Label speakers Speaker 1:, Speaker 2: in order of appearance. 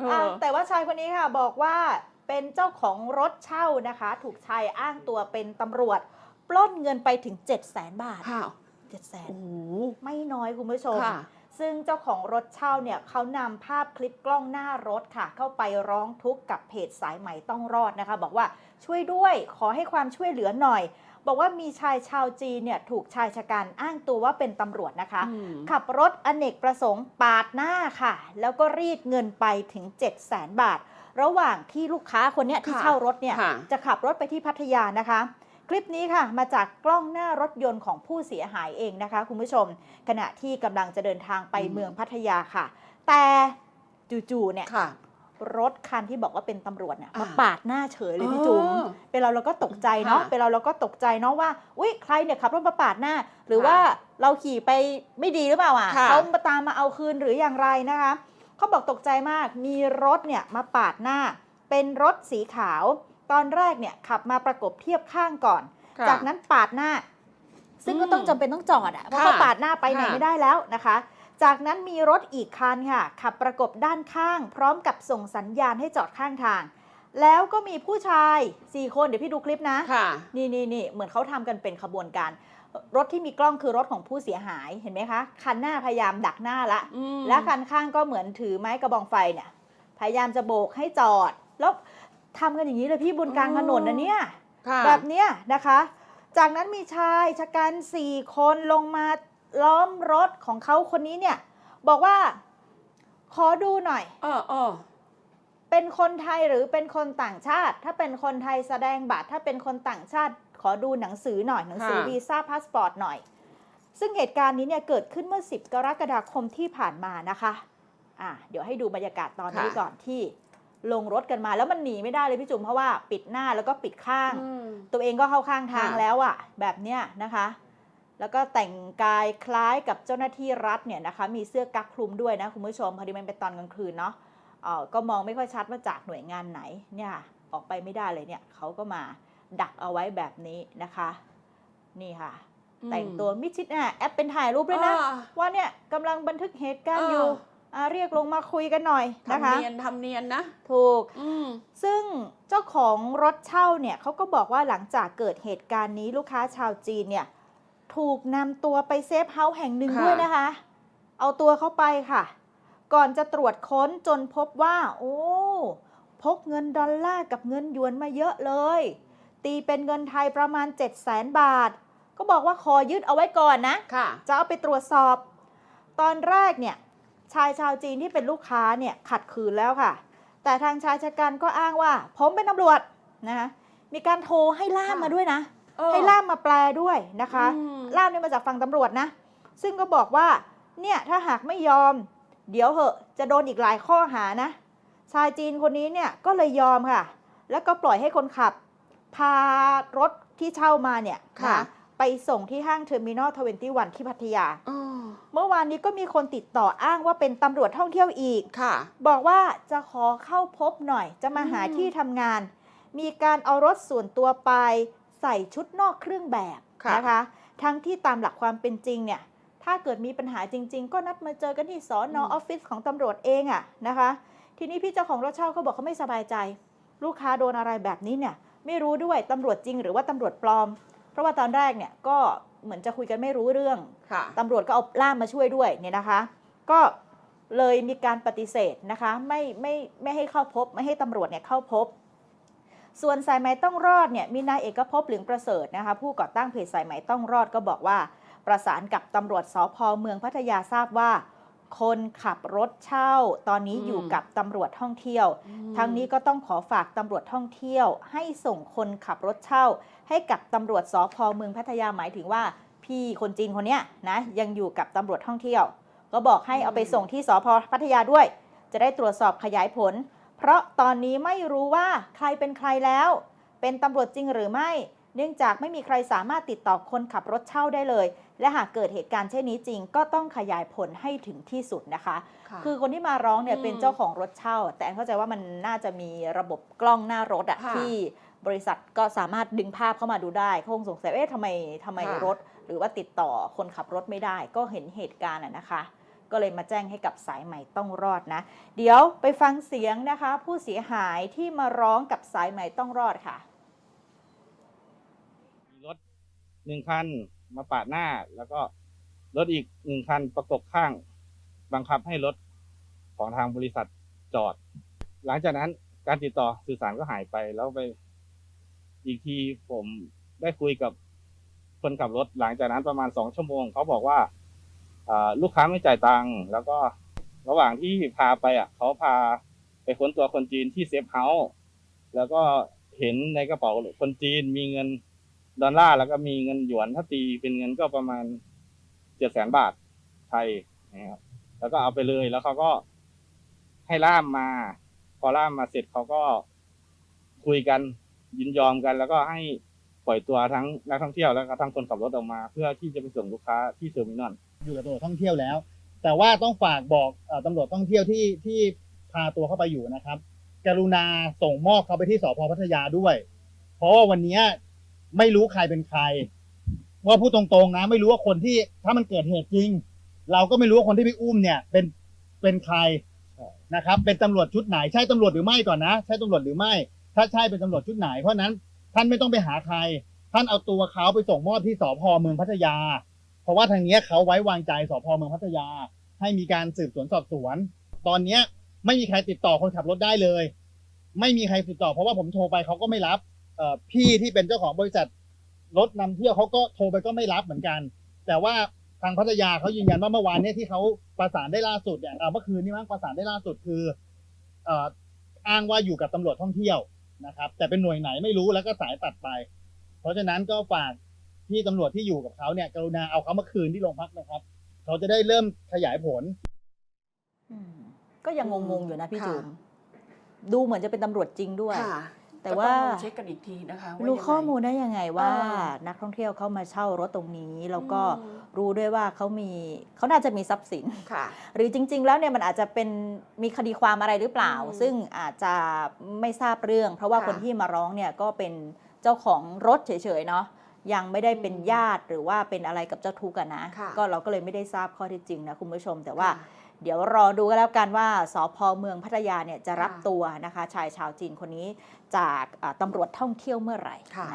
Speaker 1: เอออะ
Speaker 2: แต่ว่าชายคนนี้ค่ะบอกว่าเป็นเจ้าของรถเช่านะคะ ถูกชายอ้างตัวเป็นตำรวจ ปล้นเงินไปถึง 7 0 0 0 0 0 บาท
Speaker 1: ค่ะ
Speaker 2: 7 0 0 0
Speaker 1: โอ้
Speaker 2: 0
Speaker 1: โห
Speaker 2: ไม่น้อยคุณผู้ชม
Speaker 1: ค่ะ
Speaker 2: ซึ่งเจ้าของรถเช่าเนี่ยเขานำภาพคลิปกล้องหน้ารถค่ะ เข้าไปร้องทุกข์กับเพจสายใหม่ต้องรอดนะคะ บอกว่าช่วยด้วยขอให้ความช่วยเหลือหน่อย บอกว่ามีชายชาวจีนเนี่ยถูกชายชะกันอ้างตัวว่าเป็นตำรวจนะคะ
Speaker 1: อืม
Speaker 2: ขับรถอเนกประสงค์ปาดหน้าค่ะ แล้วก็รีดเงินไปถึง 7 0 0 0 0 0 บาท ระหว่างที่ลูกค้าคนเนี้ยที่
Speaker 1: ค่ะ
Speaker 2: เช่ารถเนี่ย
Speaker 1: ค่ะ
Speaker 2: จะขับรถไปที่พัทยานะคะคลิปนี้ค่ะมาจากกล้องหน้ารถยนต์ของผู้เสียหายเองนะคะ คุณผู้ชม ขณะที่กำลังจะเดินทางไป
Speaker 1: อืม
Speaker 2: เมืองพัทยาค่ะ แต่จู่ๆเนี่ย
Speaker 1: ค่ะ
Speaker 2: รถคันที่บอกว่าเป็นตำรวจเนี่ย
Speaker 1: อ่าม
Speaker 2: มาปาดหน้าเฉยเลยพี่จุ๋ม
Speaker 1: เออ
Speaker 2: เป็นเราเราก็ตกใจเนาะ
Speaker 1: ค่ะ
Speaker 2: เป็นเราเราก็ตกใจเนาะว่าอุ้ยใครเนี่ยขับรถมาปาดหน้า หรือ
Speaker 1: ค่ะ
Speaker 2: ว่าเราขี่ไปไม่ดีหรือเปล่าอะ
Speaker 1: ค่ะ
Speaker 2: เขามาตามมาเอาคืนหรืออย่างไรนะคะเขาบอกตกใจมากมีรถเนี่ยมาปาดหน้า เป็นรถสีขาว ตอนแรกเนี่ยขับมาประกบเทียบข้างก่อน
Speaker 1: ค่ะ
Speaker 2: จากนั้นปาดหน้า ซึ่งก็
Speaker 1: อืม
Speaker 2: ต้องจำเป็นต้องจอดอะเพราะ
Speaker 1: ค่ะ
Speaker 2: เขาปาดหน้าไปไหน
Speaker 1: ค่ะ
Speaker 2: ไม่ได้แล้วนะคะ จากนั้นมีรถอีกคันค่ะ ขับประกบด้านข้าง พร้อมกับส่งสัญญาณให้จอดข้างทาง แล้วก็มีผู้ชาย 4 คนเดี๋ยวพี่ดูคลิปนะ
Speaker 1: ค่ะ
Speaker 2: นี่นี่นี่เหมือนเขาทำกันเป็นขบวนการ รถที่มีกล้องคือรถของผู้เสียหายเห็นไหมคะคันหน้าพยายามดักหน้าละ
Speaker 1: อืม
Speaker 2: และคันข้างก็เหมือนถือไม้กระบองไฟเนี่ยพยายามจะโบกให้จอด แล้วทำกันอย่างนี้เลยพี่บนกลางถนนนะเนี่ย
Speaker 1: ค่ะ
Speaker 2: แบบเนี้ยนะคะ จากนั้นมีชายชะกันสี่คนลงมา ล้อมรถของเขาคนนี้เนี่ย บอกว่าขอดูหน่อย
Speaker 1: เออเออ
Speaker 2: เป็นคนไทยหรือเป็นคนต่างชาติ ถ้าเป็นคนไทยแสดงบัตรถ้าเป็นคนต่างชาติ ขอดูหนังสือหน่อยหนังสือ
Speaker 1: ค่ะ
Speaker 2: วีซ่าพาสปอร์ตหน่อย ซึ่งเหตุการณ์นี้เนี่ยเกิดขึ้นเมื่อ 10 กรกฎาคมที่ผ่านมานะคะอะเดี๋ยวให้ดูบรรยากาศตอนนี้ก่อนที่ลงรถกันมาแล้วมันหนีไม่ได้เลยพี่จุ๋มเพราะว่าปิดหน้าแล้วก็ปิดข้าง
Speaker 1: อืม
Speaker 2: ตัวเองก็เข้าข้างทาง
Speaker 1: ค่ะ
Speaker 2: แล้วอะแบบเนี้ยนะคะ แล้วก็แต่งกายคล้ายกับเจ้าหน้าที่รัฐเนี่ยนะคะมีเสื้อกั๊กคลุมด้วยนะคุณผู้ชมพอดีมันเป็นตอนกลางคืนเนาะเอ่อก็มองไม่ค่อยชัดว่าจากหน่วยงานไหนเนี่ยออกไปไม่ได้เลยเนี่ยเขาก็มาดักเอาไว้แบบนี้นะคะ นี่ค่ะ แต่งตัวมิดชิดน่ะแอปเป็นถ่ายรูปด้วยนะ
Speaker 1: อ่า
Speaker 2: ว่าเนี่ยกำลังบันทึกเหตุการณ์
Speaker 1: เออ
Speaker 2: อ
Speaker 1: อ
Speaker 2: ยู่อ่าเรียกลงมาคุยกันหน่อยนะ
Speaker 1: ทำ
Speaker 2: คะ
Speaker 1: เนียนทำเนียนนะ
Speaker 2: ถูก
Speaker 1: อืม
Speaker 2: ซึ่งเจ้าของรถเช่าเนี่ยเขาก็บอกว่าหลังจากเกิดเหตุการณ์นี้ลูกค้าชาวจีนเนี่ย ถูกนำตัวไปเซฟเฮาส์แห่งหนึ่ง
Speaker 1: ค่ะ
Speaker 2: ด้วยนะคะ เอาตัวเข้าไปค่ะ ก่อนจะตรวจค้นจนพบว่า โอ้ พกเงินดอลลาร์กับเงินหยวนมาเยอะเลย ตีเป็นเงินไทยประมาณ 7 0 0 0 0 0 บาท ก็บอกว่าขอยึดเอาไว้ก่อนนะ
Speaker 1: ค่ะ
Speaker 2: จะเอาไปตรวจสอบ ตอนแรกเนี่ย ชายชาวจีนที่เป็นลูกค้าเนี่ยขัดขืนแล้วค่ะ แต่ทางชายชะกันก็อ้างว่า ผมเป็นตำรวจนะคะมีการโทรให้ล่าม
Speaker 1: ค่ะ
Speaker 2: มาด้วยนะ
Speaker 1: เออ
Speaker 2: ให้ล่ามมาแปลด้วยนะคะ
Speaker 1: อืม
Speaker 2: ล่ามเนี่ยมาจากฝั่งตำรวจนะ ซึ่งก็บอกว่า เนี่ยถ้าหากไม่ยอม เดี๋ยวเหอะจะโดนอีกหลายข้อหานะ ชายจีนคนนี้เนี่ยก็เลยยอมค่ะ แล้วก็ปล่อยให้คนขับ พารถที่เช่ามาเนี่ย
Speaker 1: ค่ะ
Speaker 2: นไปส่งที่ห้างเทอร์มินอลทเวนตี้วันที่พัทยา
Speaker 1: อ๋อ
Speaker 2: เมื่อวานนี้ก็มีคนติดต่ออ้างว่าเป็นตำรวจท่องเที่ยวอีก
Speaker 1: ค่ะ
Speaker 2: บอกว่าจะขอเข้าพบหน่อย จะมาหา
Speaker 1: อืม
Speaker 2: ที่ทำงาน มีการเอารถส่วนตัวไป ใส่ชุดนอกเครื่องแบบ
Speaker 1: ค่ะ
Speaker 2: นะคะ ทั้งที่ตามหลักความเป็นจริงเนี่ย ถ้าเกิดมีปัญหาจริง ๆ ก็นัดมาเจอกันที่สอนอออฟฟิศของตำรวจเองอะนะคะ ทีนี้พี่เจ้าของรถเช่าเขาบอกเขาไม่สบายใจ ลูกค้าโดนอะไรแบบนี้เนี่ย ไม่รู้ด้วยตำรวจจริงหรือว่าตำรวจปลอม เพราะว่าตอนแรกเนี่ยก็เหมือนจะคุยกันไม่รู้เรื่อง
Speaker 1: ค่ะ
Speaker 2: ตำรวจก็เอาล่ามมาช่วยด้วยเนี่ยนะคะ ก็เลยมีการปฏิเสธนะคะ ไม่ไม่ไม่ให้เข้าพบ ไม่ให้ตำรวจเนี่ยเข้าพบ ส่วนสายไหมต้องรอดเนี่ยมีนายเอกภพเหลืองประเสริฐนะคะผู้ก่อตั้งเพจสายไหมต้องรอดก็บอกว่า ประสานกับตำรวจสพเมืองพัทยาทราบว่า คนขับรถเช่า ตอนนี้
Speaker 1: อืม
Speaker 2: อยู่กับตำรวจท่องเที่ยว
Speaker 1: อืม
Speaker 2: ทั้งนี้ก็ต้องขอฝากตำรวจท่องเที่ยว ให้ส่งคนขับรถเช่า ให้กับตำรวจสพเมืองพัทยาหมายถึงว่า พี่คนจีนคนเนี้ยนะยังอยู่กับตำรวจท่องเที่ยว ก็บอกให้เอาไปส่งที่สพพัทยาด้วย จะได้ตรวจสอบขยายผล เพราะตอนนี้ไม่รู้ว่าใครเป็นใครแล้ว เป็นตำรวจจริงหรือไม่ เนื่องจากไม่มีใครสามารถติดต่อคนขับรถเช่าได้เลย และหากเกิดเหตุการณ์เช่นนี้จริง ก็ต้องขยายผลให้ถึงที่สุดนะคะ
Speaker 1: ค่ะ
Speaker 2: คือคนที่มาร้องเนี่ย
Speaker 1: อืม
Speaker 2: เป็นเจ้าของรถเช่า แต่แอนเข้าใจว่ามันน่าจะมีระบบกล้องหน้ารถอะ
Speaker 1: ค่ะ
Speaker 2: ที่บริษัทก็สามารถดึงภาพเข้ามาดูได้เขาคงสงสัยว่าเอ๊ะทำไมทำไม
Speaker 1: ค่ะ
Speaker 2: รถ หรือว่าติดต่อคนขับรถไม่ได้ ก็เห็นเหตุการณ์อะนะคะ ก็เลยมาแจ้งให้กับสายใหม่ต้องรอดนะ เดี๋ยวไปฟังเสียงนะคะ ผู้เสียหายที่มาร้องกับสายใหม่ต้องรอดค่ะ
Speaker 1: มีรถหนึ่งคันมาปาดหน้า แล้วก็รถอีกหนึ่งคันประกบข้าง บังคับให้รถของทางบริษัทจอด หลังจากนั้นการติดต่อสื่อสารก็หายไปแล้วไป อีกทีผมได้คุยกับคนขับรถหลังจากนั้นประมาณสองชั่วโมง เขาบอกว่าอ่า ลูกค้าไม่จ่ายตังค์แล้วก็ระหว่างที่พาไปอะเขาพาไปค้นตัวคนจีนที่เซฟเฮาส์แล้วก็เห็นในกระเป๋าคนจีนมีเงินดอลลาร์แล้วก็มีเงินหยวนถ้าตีเป็นเงินก็ประมาณเจ็ดแสนบาทไทยนะครับแล้วก็เอาไปเลยแล้วเขาก็ให้ล่ามมา พอล่ามมาเสร็จเขาก็คุยกันยินยอมกัน แล้วก็ให้ปล่อยตัวทั้งนักท่องเที่ยวแล้วก็ทั้งคนขับรถออกมา เพื่อที่จะไปส่งลูกค้าที่เทอร์มินอล
Speaker 3: อยู่กับตำรวจท่องเที่ยวแล้ว แต่ว่าต้องฝากบอกตำรวจท่องเที่ยวที่ที่พาตัวเข้าไปอยู่นะครับ กรุณาส่งมอบเขาไปที่สพพัทยาด้วย เพราะว่าวันนี้ไม่รู้ใครเป็นใคร ว่าพูดตรงๆนะ ไม่รู้ว่าคนที่ถ้ามันเกิดเหตุจริง เราก็ไม่รู้ว่าคนที่ไปอุ้มเนี่ย เป็นเป็นใครนะครับ เป็นตำรวจชุดไหนใช่ตำรวจหรือไม่ก่อนนะ ใช่ตำรวจหรือไม่ ถ้าใช่เป็นตำรวจชุดไหนเพราะนั้นท่านไม่ต้องไปหาใคร ท่านเอาตัวเขาไปส่งมอบที่สพเมืองพัทยา เพราะว่าทางเนี้ยเขาไว้วางใจสพเมืองพัทยา ให้มีการสืบสวนสอบสวน ตอนเนี้ยไม่มีใครติดต่อคนขับรถได้เลย ไม่มีใครติดต่อเพราะว่าผมโทรไปเขาก็ไม่รับเอ่อพี่ที่เป็นเจ้าของบริษัทรถนำเที่ยวเขาก็โทรไปก็ไม่รับเหมือนกัน แต่ว่าทางพัทยาเขายืนยันว่าเมื่อวานเนี้ยที่เขาประสานได้ล่าสุดเนี่ยเอ่อเมื่อคืนนี้มั้งประสานได้ล่าสุดคือเอ่ออ้างว่าอยู่กับตำรวจท่องเที่ยวนะครับ แต่เป็นหน่วยไหนไม่รู้แล้วก็สายตัดไป เพราะฉะนั้นก็ฝาก ที่ตำรวจที่อยู่กับเขาเนี่ย กรุณาเอาเขามาคืนที่โรงพักนะครับ เขาจะได้เริ่มขยายผล
Speaker 2: อืมก็ยังงงๆอยู่นะพี่
Speaker 4: ค่ะ
Speaker 2: จุ๋มดูเหมือนจะเป็นตำรวจจริงด้วย
Speaker 4: ค่ะ
Speaker 2: แต่ว่า
Speaker 4: ก็ต้องลองเช็คกันอีกทีนะคะว่า
Speaker 2: รู้
Speaker 4: ยังไง
Speaker 2: ข้อมูลได้ยังไงว่า
Speaker 4: อ่า
Speaker 2: นักท่องเที่ยวเขามาเช่ารถตรงนี้ แล้วก็
Speaker 4: อืม
Speaker 2: รู้ด้วยว่าเขามีเขาน่าจะมีทรัพย์สิน
Speaker 4: ค่ะ
Speaker 2: หรือจริง ๆ แล้วเนี่ยมันอาจจะเป็นมีคดีความอะไรหรือเปล่า
Speaker 4: อืม
Speaker 2: ซึ่งอาจจะไม่ทราบเรื่อง เพราะว่า
Speaker 4: ค่ะ
Speaker 2: คนที่มาร้องเนี่ยก็เป็นเจ้าของรถเฉยๆเนาะ ยังไม่ได้เป็น
Speaker 4: อืม
Speaker 2: ญาติหรือว่าเป็นอะไรกับเจ้าทุกข์อะนะ
Speaker 4: ค่ะ
Speaker 2: ก็เราก็เลยไม่ได้ทราบข้อเท็จจริงนะคุณผู้ชม แต่ว่า
Speaker 4: ค่ะ
Speaker 2: เดี๋ยวรอดูกันแล้วกันว่าสพเมืองพัทยาเนี่ยจะรับ
Speaker 4: ค่ะ
Speaker 2: ตัวนะคะ ชายชาวจีนคนนี้จากอ่าตำรวจท่องเที่ยวเมื่อไหร่
Speaker 4: ค่ะ
Speaker 2: นะ